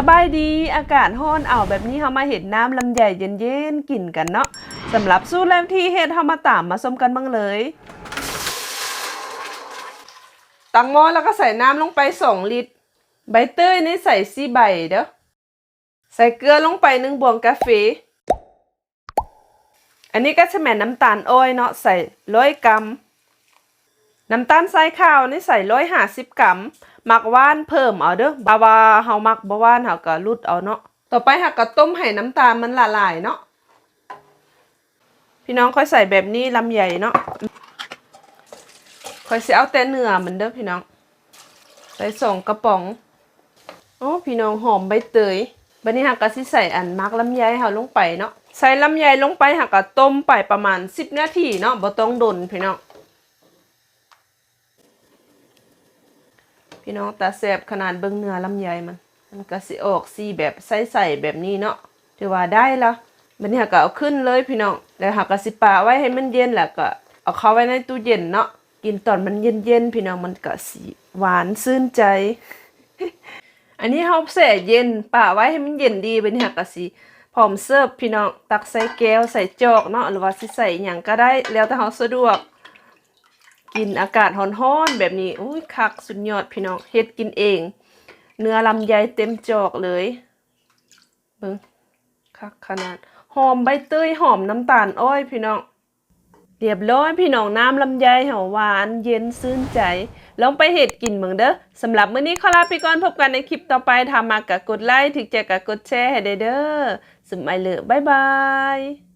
สบายดีอากาศร้อนเอาวแบบนี้เฮามาเห็นน้ำลำไยเย็นๆกินกันเนาะสำหรับสู้แรกที่เฮ็ดเฮามาตามมาส้มกันบ้างเลย ตังหม้อแล้วก็ใส่น้ำลงไป 2 ลิตร ใบเตยนี่ใส่4ใบเด้อใส่เกลือลงไป1บวงกาแฟอันนี้ก็จะแม่นน้ำตาลอ้อยเนาะใส่ร้อยกรัม น้ำตาลทรายขาวนี่ใส่ร้อยห้าสิบกรัมหมักว่านเพิ่มเอาเด้อบาวาเฮามักบ่หว่านเฮาก็รุดเอาเนาะต่อไปเฮาก็ต้มให้น้ำตาลมันละลายเนาะพี่น้องค่อยใส่แบบนี้ลำใหญ่เนาะค่อยสิเอาแต่เนื้อมันเด้อพี่น้อง ใส่สองกระป๋องโอ้พี่น้องหอมใบเตยบัดนี้เฮาก็สิใส่อันมักลำไยเฮาลงไปเนาะใส่ลำไยลงไปเฮาก็ต้มไปประมาณ10นาทีเนาะบ่ต้องดนพี่น้อง พี่น้องตาแสบขนาดเบิ่งเนื้อลำไยมัน มันก็สิออกสีแบบใสๆแบบนี้เนาะถือว่าได้แล้วบัดนี้เก็เอาขึ้นเลยพี่น้องแล้วเฮาก็สิปาไว้ให้มันเย็นแล้วก็ เอาเข้าไว้ในตู้เย็นเนาะกินตอนมันเย็นๆพี่น้องมันก็สิหวานชื่นใจ อันนี้เฮาแช่เย็นป่าไว้ให้มันเย็นดีบัดนี้เฮาก็สิพร้อมเสิร์ฟพี่น้องตักใส่แก้วใส่จอกเนาะหรือว่าสิใส่หยังก็ได้แล้วแต่เฮาสะดวก กินอากาศร้อนๆแบบนี้อุ้ยคักสุดยอดพี่น้องเฮ็ดกินเอง เนื้อลำไยเต็มจอกเลยเบิ่งคักขนาดหอมใบเตยหอมน้ำตาลอ้อยพี่น้องเรียบร้อยพี่น้องน้ำลำไยหอมหวานเย็นซื่นใจ ลองไปเห็ดกินเมืองเด้อสำหรับมื้อนี้ขอลาไปก่อนพบกันในคลิปต่อไปทำมากกะกดไลค์ถึงจะกะกดแชร์ให้ได้เด้อสมัยเลยบ๊ายบาย